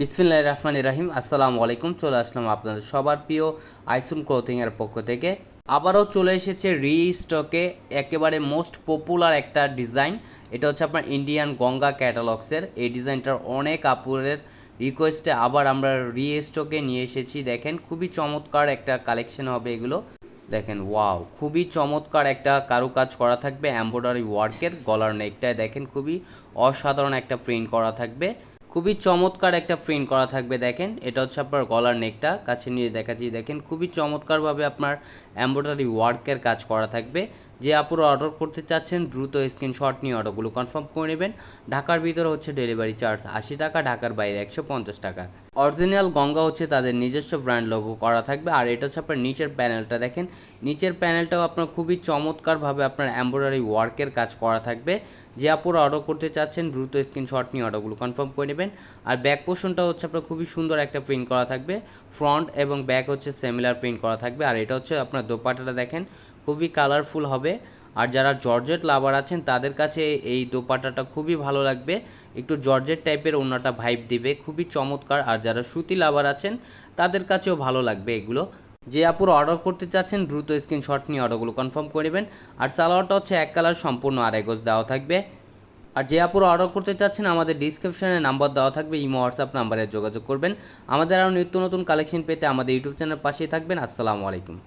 বিসমিল্লাহ রহমান রাহিম, আসসালামু আলাইকুম। চলে আসলাম আপনাদের সবার প্রিয় আইসুন ক্লোথিংয়ের পক্ষ থেকে। আবারও চলে এসেছে রি স্টকে একেবারে মোস্ট পপুলার একটা ডিজাইন। এটা হচ্ছে আপনার ইন্ডিয়ান গঙ্গা ক্যাটালগসের। এই ডিজাইনটার অনেক আপুরের রিকোয়েস্টে আবার আমরা রি স্টকে নিয়ে এসেছি। দেখেন, খুবই চমৎকার একটা কালেকশন হবে এগুলো। দেখেন, ওয়াও, খুবই চমৎকার একটা কারুকাজ করা থাকবে। এমব্রয়ডারি ওয়ার্কের গলার নেকটায় দেখেন, খুবই অসাধারণ একটা প্রিন্ট করা থাকবে। খুবই চমৎকার একটা প্রিন্ট করা থাকবে দেখেন। এটা হচ্ছে আপনার গলার নেকটা কাছে নিয়ে দেখাচ্ছি। দেখেন, খুবই চমৎকারভাবে আপনার এমব্রয়ডারি ওয়ার্কের কাজ করা থাকবে। যে আপুরা অর্ডার করতে চাচ্ছেন, দ্রুত স্ক্রিনশট নিয়ে অর্ডারগুলো কনফার্ম করে নেবেন। ঢাকার ভিতরে হচ্ছে ডেলিভারি চার্জ আশি টাকা, ঢাকার বাইরে একশো পঞ্চাশ টাকা। অরিজিনাল গঙ্গা হচ্ছে তাদের নিজস্ব ব্র্যান্ড লোগো করা থাকবে। আর এটা হচ্ছে আপনার নিচের প্যানেলটা দেখেন। নিচের প্যানেলটাও আপনার খুবই চমৎকারভাবে আপনার এম্ব্রয়ডারি ওয়ার্কের কাজ করা থাকবে। যে আপুরা অর্ডার করতে চাচ্ছেন, দ্রুত স্ক্রিনশট নিয়ে অর্ডারগুলো কনফার্ম করে নেবেন। আর ব্যাক পোর্শনটা হচ্ছে আপনার খুবই সুন্দর একটা প্রিন্ট করা থাকবে। ফ্রন্ট এবং ব্যাক হচ্ছে সিমিলার প্রিন্ট করা থাকবে। আর এটা হচ্ছে আপনার দোপাটাটা দেখেন। খুবই কালারফুল হবে। আর যারা জর্জেট লাভার আছেন, তাদের কাছে এই দোপাটাটা খুবই ভালো লাগবে। একটু জর্জেট টাইপের অন্যটা ভাইব দিবে, খুবই চমৎকার। আর যারা সুতি লাভার আছেন, তাদের কাছেও ভালো লাগবে এগুলো। যে আপুর অর্ডার করতে চাচ্ছেন, দ্রুত স্ক্রিনশট নিয়ে অর্ডারগুলো কনফার্ম করে নেবেন। আর সালোয়ারটা হচ্ছে এক কালার সম্পূর্ণ আড়াই গজ দেওয়া থাকবে। আর যে আপুর অর্ডার করতে চাচ্ছেন, আমাদের ডিসক্রিপশনে নাম্বার দেওয়া থাকবে, ইমো হোয়াটসঅ্যাপ নাম্বারে যোগাযোগ করবেন। আমাদের আরও নিত্য নতুন কালেকশন পেতে আমাদের ইউটিউব চ্যানেল পাশেই থাকবেন। আসসালামু আলাইকুম।